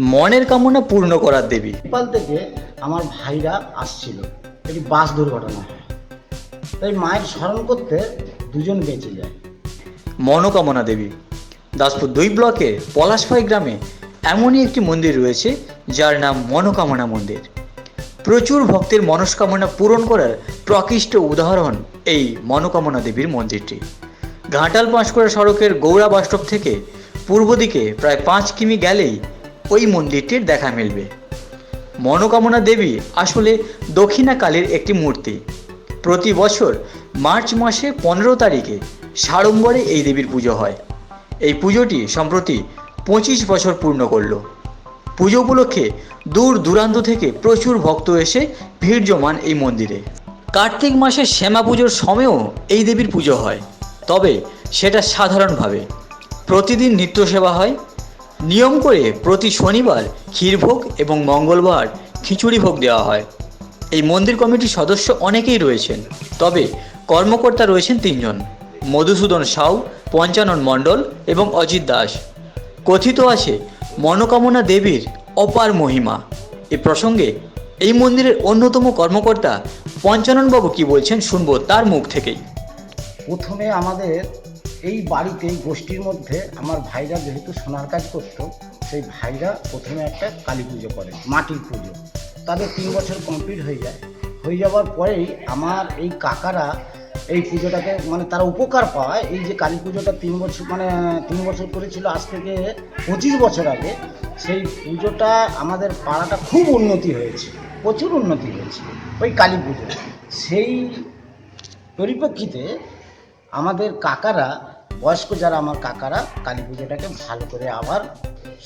মনের কামনা পূর্ণ করার দেবী। নেপাল থেকে আমার ভাইরা আসছিল। একটি বাস দুর্ঘটনা হয়। তাই মায়ের স্মরণ করতে দুজন বেঁচে যায়। মনোকামনা দেবী। দাসপুর দুই ব্লকে পলাশপাই গ্রামে এমনই একটি মন্দির রয়েছে যার নাম মনোকামনা মন্দির। প্রচুর ভক্তের মনস্কামনা পূরণ করার প্রকৃষ্ট উদাহরণ এই মনোকামনা দেবীর মন্দিরটি। ঘাটাল পাঁশকুড়া সড়কের গৌড়া বাসস্টপ থেকে পূর্ব দিকে প্রায় পাঁচ কিমি গেলেই ওই মন্দিরটির দেখা মিলবে। মনোকামনা দেবী আসলে দক্ষিণা কালীর একটি মূর্তি। প্রতি বছর মার্চ মাসে পনেরো তারিখে সাড়ম্বরে এই দেবীর পুজো হয়। এই পুজোটি সম্প্রতি পঁচিশ বছর পূর্ণ করল। পুজো উপলক্ষে দূর দূরান্ত থেকে প্রচুর ভক্ত এসে ভিড় জমান এই মন্দিরে। কার্তিক মাসের শ্যামা পুজোর সময়ও এই দেবীর পুজো হয়। তবে সেটা সাধারণভাবে। প্রতিদিন নিত্য সেবা হয় নিয়ম করে প্রতি শনিবার ক্ষীরভোগ এবং মঙ্গলবার খিচুড়ি ভোগ দেওয়া হয়। এই মন্দির কমিটির সদস্য অনেকেই রয়েছেন, তবে কর্মকর্তা রয়েছেন তিনজন। মধুসূদন সাউ, পঞ্চানন মণ্ডল এবং অজিত দাস। কথিত আছে, মনোকামনা দেবীর অপার মহিমা। এ প্রসঙ্গে এই মন্দিরের অন্যতম কর্মকর্তা পঞ্চাননবাবু কি বলছেন শুনব তার মুখ থেকেই। প্রথমে আমাদের এই বাড়িতে গোষ্ঠীর মধ্যে আমার ভাইরা যেহেতু সোনার কাজ করতো, সেই ভাইরা প্রথমে একটা কালী পুজো করে, মাটির পুজো। তাদের তিন বছর কমপ্লিট হয়ে যায়। হয়ে যাওয়ার পরেই আমার এই কাকারা এই পুজোটাকে মানে তারা উপকার পায়। এই যে কালী পুজোটা তিন বছর মানে তিন বছর করেছিল আজ থেকে পঁচিশ বছর আগে, সেই পুজোটা আমাদের পাড়াটা খুব উন্নতি হয়েছে, প্রচুর উন্নতি হয়েছে, ওই কালী পুজো সেই পরিপ্রেক্ষিতে আমাদের কাকারা বয়স্ক যারা আমার কাকারা কালী পুজোটাকে ভালো করে আবার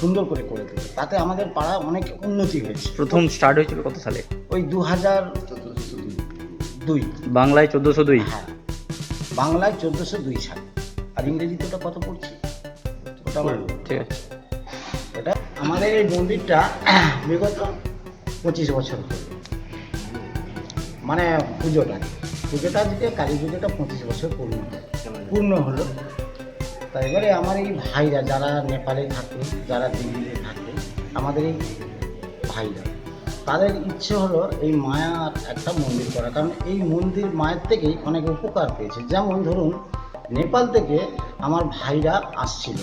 সুন্দর করে করে দিল তাতে আমাদের পাড়া অনেক উন্নতি হয়েছে। প্রথম স্টার্ট হয়েছিল কত সালে? ওই দু হাজার দুই। বাংলায় চোদ্দোশো দুই। হ্যাঁ। বাংলায় চোদ্দোশো দুই সাল। আর ইংরেজিতে ওটা কত পড়ছে? ওটা ঠিক আছে। এটা আমাদের এই মন্দিরটা বিগত পঁচিশ বছর মানে পুজোটা। পুজোটা আজকে কালী পুজোটা পঁচিশ বছর পূর্ণ। পূর্ণ হলো। তা এবারে আমার এই ভাইরা যারা নেপালে থাকে, যারা দিল্লিতে থাকে, আমাদের এই ভাইরা, তাদের ইচ্ছে হলো এই মায়ার একটা মন্দির করা। কারণ এই মন্দির মায়ের থেকেই অনেক উপকার পেয়েছে। যেমন ধরুন, নেপাল থেকে আমার ভাইরা আসছিল।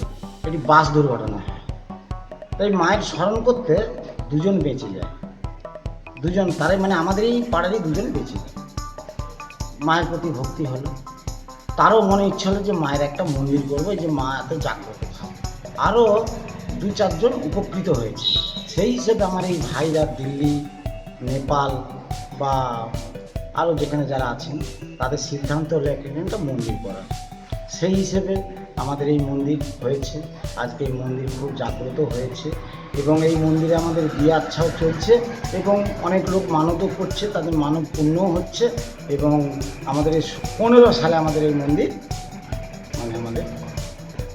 একটি বাস দুর্ঘটনা। হয় তাই মায়ের স্মরণ করতে দুজন বেঁচে যায়। দুজন তারাই মানে আমাদের এই পাড়ারই দুজন বেঁচে যায়। মায়ের প্রতি ভক্তি হলো। তারও মনে ইচ্ছা হলো যে মায়ের একটা মন্দির করব, যে মা এত জাগ্রত। আরও দু চারজন উপকৃত হয়েছে। সেই হিসেবে আমার এই ভাইরা দিল্লি, নেপাল বা আরও যেখানে যারা আছেন, তাদের সিদ্ধান্ত হলো একটা মন্দির করার। সেই হিসেবে আমাদের এই মন্দির হয়েছে। আজকে এই মন্দির খুব জাগ্রত হয়েছে এবং এই মন্দিরে আমাদের বিয়ে আচ্ছাও চলছে এবং অনেক লোক মানতও করছে তাদের মানব পুণ্যও হচ্ছে এবং আমাদের এই পনেরো সালে আমাদের এই মন্দির মানে আমাদের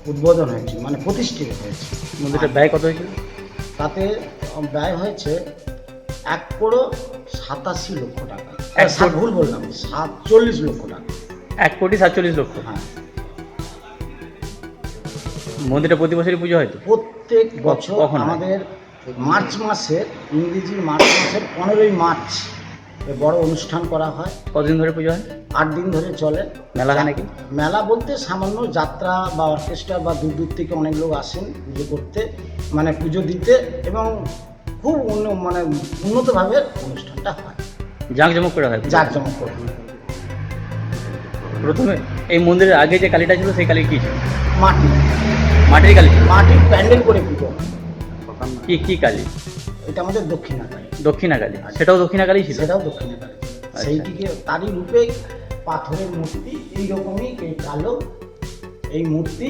উদ্বোধন হয়েছে মানে প্রতিষ্ঠিত হয়েছে। মন্দিরটা ব্যয় কত হয়েছিল? তাতে ব্যয় হয়েছে এক করো সাতাশি লক্ষ টাকা। ভুল বললাম সাতচল্লিশ লক্ষ টাকা। এক কোটি সাতচল্লিশ লক্ষ। হ্যাঁ। মন্দিরটা প্রতি বছরই পুজো হয় তো? প্রত্যেক বছর কখন হয়? আমাদের মার্চ মাসের ইংরেজি মার্চ মাসের পনেরোই মার্চ এ বড় অনুষ্ঠান করা হয়। কতদিন ধরে পুজো হয়? আট দিন ধরে চলে। মেলা হয় নাকি? মেলা বলতে সামান্য যাত্রা বা অর্কেস্ট্রা বা দূর দূর থেকে অনেক লোক আসেন পুজো করতে মানে পুজো দিতে এবং খুব উন্ন মানে উন্নতভাবে অনুষ্ঠানটা হয়। জাঁকজমক করে হয় জাঁকজমক করে। প্রথমে এই মন্দিরের আগে যে কালীটা ছিল সেই কালী কি ছিল? মাটি। মাটির কালী। মাটির প্যান্ডেল করে পুজো। কি কি কালী? এটা আমাদের দক্ষিণা কালী। সেটাও দক্ষিণা কালী ছিল? সেটাও দক্ষিণাকালী সেইটিকে তারই রূপে পাথরের মূর্তি এইরকমই এই কালো এই মূর্তি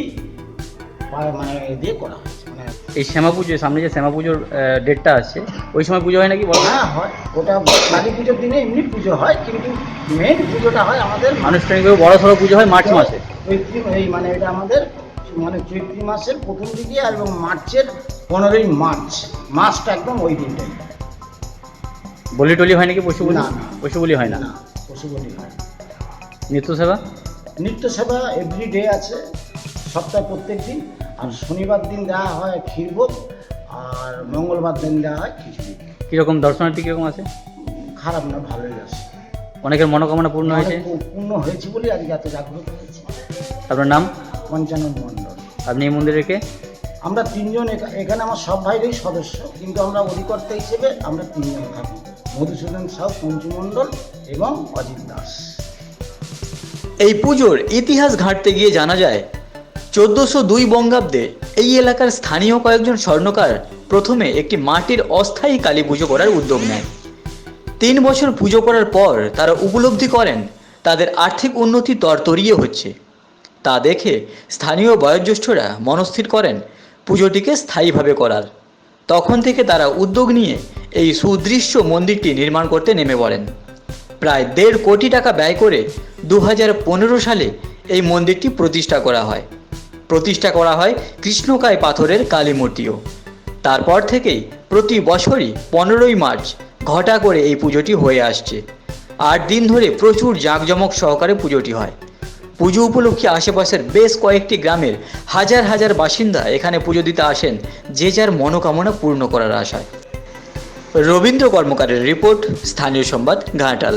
মানে দিয়ে করা হয়েছে। মানে এই শ্যামা পুজো সামনে যে শ্যামা পুজোর ডেটটা আছে ওই সময় পুজো হয় নাকি বলো? হ্যাঁ হয়। ওটা কালী পুজোর দিনে এমনি পুজো হয় কিন্তু মেন পুজোটা হয় আমাদের আনুষ্ঠানিকভাবে বড় সড়ো পুজো হয় মার্চ মাসে। এই মানে এটা আমাদের মানে চৈত্রী মাসের প্রথম দিকে আর এবং মার্চের পনেরোই মার্চ মাসটা একদম ওই দিনটাই। বলি টলি হয় নাকি পশু না, না। পশু বলি হয় না? না পশু বলি হয় নিত্য সেবা নিত্য সেবা এভরি ডে আছে সপ্তাহে প্রত্যেক দিন। আর শনিবার দিন দেওয়া হয় ক্ষীরভোগ আর মঙ্গলবার দিন দেওয়া হয় খিচুড়ি। কীরকম দর্শনার্থী কীরকম আছে? খারাপ না ভালোই আছে। অনেকের মনোকামনা পূর্ণ হয়েছে? পূর্ণ হয়েছে বলে আজকে এত জাগ্রত হয়েছে। আপনার নাম? পঞ্চানন মণ্ডল। আপনি এই মন্দিরে কে? আমরা তিনজন এখা- এখানে আমার সব ভাইরাই সদস্য কিন্তু আমরা অধিকর্তা হিসেবে আমরা তিনজন থাকি। মধুসূদন সাউ পঞ্চু মণ্ডল এবং অজিত দাস। এই পুজোর ইতিহাস ঘাঁটতে গিয়ে জানা যায় চোদ্দোশো দুই বঙ্গাব্দে এই এলাকার স্থানীয় কয়েকজন স্বর্ণকার প্রথমে একটি মাটির অস্থায়ী কালী পুজো করার উদ্যোগ নেয়। তিন বছর পুজো করার পর তারা উপলব্ধি করেন তাদের আর্থিক উন্নতি তরতরিয়ে হচ্ছে। তা দেখে স্থানীয় বয়োজ্যেষ্ঠরা মনস্থির করেন পুজোটিকে স্থায়ীভাবে করার। তখন থেকে তারা উদ্যোগ নিয়ে এই সুদৃশ্য মন্দিরটি নির্মাণ করতে নেমে পড়েন। প্রায় দেড় কোটি টাকা ব্যয় করে দু হাজার পনেরো সালে এই মন্দিরটি প্রতিষ্ঠা করা হয়। প্রতিষ্ঠা করা হয় কৃষ্ণকায় পাথরের কালী মূর্তিও। তারপর থেকেই প্রতি বছরই পনেরোই মার্চ ঘটা করে এই পুজোটি হয়ে আসছে। আট দিন ধরে প্রচুর জাঁকজমক সহকারে পুজোটি হয়। পুজো উপলক্ষে আশেপাশের বেশ কয়েকটি গ্রামের হাজার হাজার বাসিন্দা এখানে পুজো দিতে আসেন, যে যার মনোকামনা পূর্ণ করার আশায়। রবীন্দ্র কর্মকারের রিপোর্ট, স্থানীয় সংবাদ, ঘাটাল।